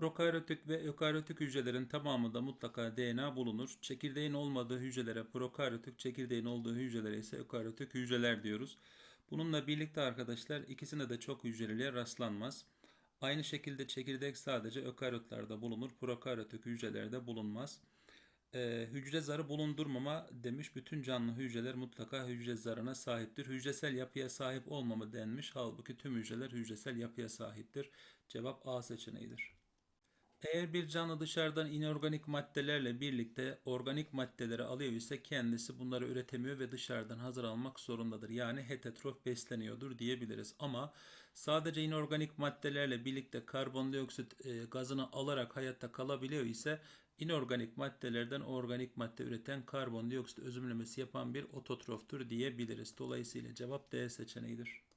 Prokaryotik ve ökaryotik hücrelerin tamamında mutlaka DNA bulunur. Çekirdeğin olmadığı hücrelere prokaryotik, çekirdeğin olduğu hücrelere ise ökaryotik hücreler diyoruz. Bununla birlikte arkadaşlar ikisine de çok hücreliğe rastlanmaz. Aynı şekilde çekirdek sadece ökaryotlerde bulunur, prokaryotik hücrelerde bulunmaz. Ee, hücre zarı bulundurmama demiş. Bütün canlı hücreler mutlaka hücre zarına sahiptir. Hücresel yapıya sahip olmama denmiş. Halbuki tüm hücreler hücresel yapıya sahiptir. Cevap A seçeneğidir. Eğer bir canlı dışarıdan inorganik maddelerle birlikte organik maddeleri alıyor ise kendisi bunları üretemiyor ve dışarıdan hazır almak zorundadır. Yani heterotrof besleniyordur diyebiliriz. Ama sadece inorganik maddelerle birlikte karbondioksit e, gazını alarak hayatta kalabiliyor ise inorganik maddelerden organik madde üreten karbondioksit özümlemesi yapan bir ototroftur diyebiliriz. Dolayısıyla cevap D seçeneğidir.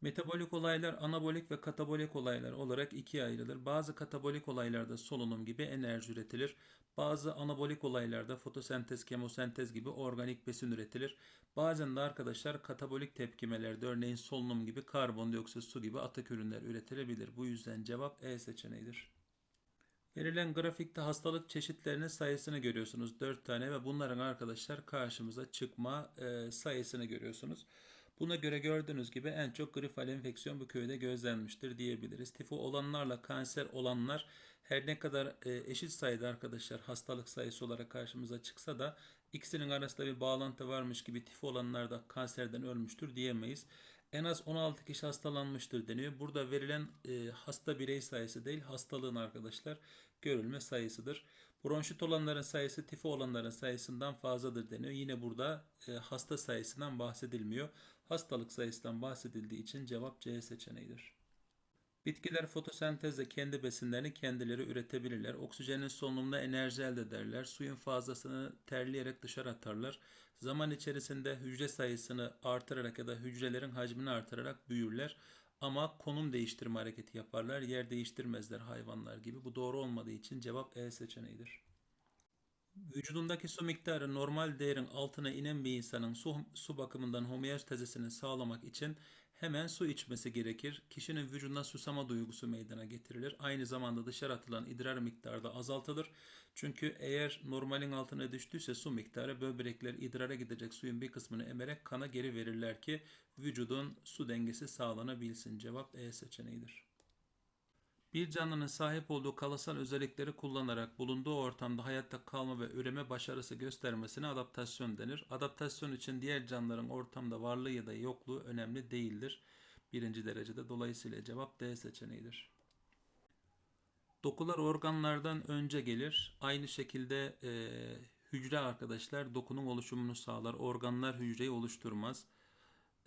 Metabolik olaylar anabolik ve katabolik olaylar olarak ikiye ayrılır. Bazı katabolik olaylarda solunum gibi enerji üretilir. Bazı anabolik olaylarda fotosentez, kemosentez gibi organik besin üretilir. Bazen de arkadaşlar katabolik tepkimelerde örneğin solunum gibi karbondioksit, su gibi atık ürünler üretilebilir. Bu yüzden cevap E seçeneğidir. Verilen grafikte hastalık çeşitlerinin sayısını görüyorsunuz. 4 tane ve bunların arkadaşlar karşımıza çıkma e, sayısını görüyorsunuz. Buna göre gördüğünüz gibi en çok grifal enfeksiyon bu köyde gözlenmiştir diyebiliriz. Tifo olanlarla kanser olanlar her ne kadar e, eşit sayıda arkadaşlar hastalık sayısı olarak karşımıza çıksa da ikisinin arasında bir bağlantı varmış gibi tifo olanlar da kanserden ölmüştür diyemeyiz. En az 16 kişi hastalanmıştır deniyor. Burada verilen e, hasta birey sayısı değil hastalığın arkadaşlar görülme sayısıdır. Bronşit olanların sayısı tifo olanların sayısından fazladır deniyor. Yine burada e, hasta sayısından bahsedilmiyor. Hastalık sayısından bahsedildiği için cevap C seçeneğidir. Bitkiler fotosentezle kendi besinlerini kendileri üretebilirler. Oksijenin solunumunda enerji elde ederler. Suyun fazlasını terleyerek dışarı atarlar. Zaman içerisinde hücre sayısını artırarak ya da hücrelerin hacmini artırarak büyürler. Ama konum değiştirme hareketi yaparlar. Yer değiştirmezler hayvanlar gibi. Bu doğru olmadığı için cevap E seçeneğidir. Vücudundaki su miktarı normal değerin altına inen bir insanın su, su bakımından homeostazisini sağlamak için hemen su içmesi gerekir. Kişinin vücuduna susama duygusu meydana getirilir. Aynı zamanda dışarı atılan idrar miktarı da azaltılır. Çünkü eğer normalin altına düştüyse su miktarı böbrekler idrara gidecek suyun bir kısmını emerek kana geri verirler ki vücudun su dengesi sağlanabilsin. Cevap E seçeneğidir. Bir canlının sahip olduğu kalıtsal özellikleri kullanarak bulunduğu ortamda hayatta kalma ve üreme başarısı göstermesine adaptasyon denir. Adaptasyon için diğer canlıların ortamda varlığı ya da yokluğu önemli değildir. Birinci derecede dolayısıyla cevap D seçeneğidir. Dokular organlardan önce gelir. Aynı şekilde e, hücre arkadaşlar dokunun oluşumunu sağlar. Organlar hücreyi oluşturmaz.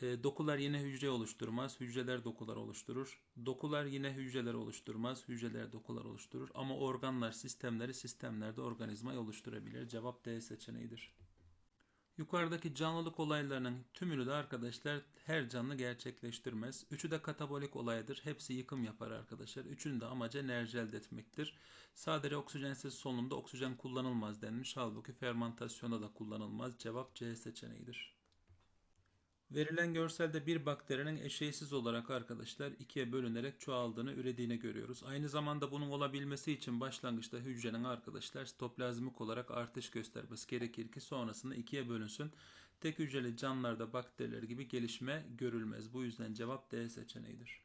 E, dokular yine hücre oluşturmaz. Hücreler dokular oluşturur. Dokular yine hücreler oluşturmaz. Hücreler dokular oluşturur. Ama organlar sistemleri sistemlerde organizmayı oluşturabilir. Cevap D seçeneğidir. Yukarıdaki canlılık olaylarının tümünü de arkadaşlar her canlı gerçekleştirmez. Üçü de katabolik olaydır. Hepsi yıkım yapar arkadaşlar. Üçünün de amacı enerji elde etmektir. Sadece oksijensiz solunumda oksijen kullanılmaz denmiş. Halbuki fermentasyonda da kullanılmaz. Cevap C seçeneğidir. Verilen görselde bir bakterinin eşeğsiz olarak arkadaşlar ikiye bölünerek çoğaldığını, ürediğini görüyoruz. Aynı zamanda bunun olabilmesi için başlangıçta hücrenin arkadaşlar sitoplazmik olarak artış göstermesi gerekir ki sonrasında ikiye bölünsün. Tek hücreli canlılarda bakteriler gibi gelişme görülmez. Bu yüzden cevap D seçeneğidir.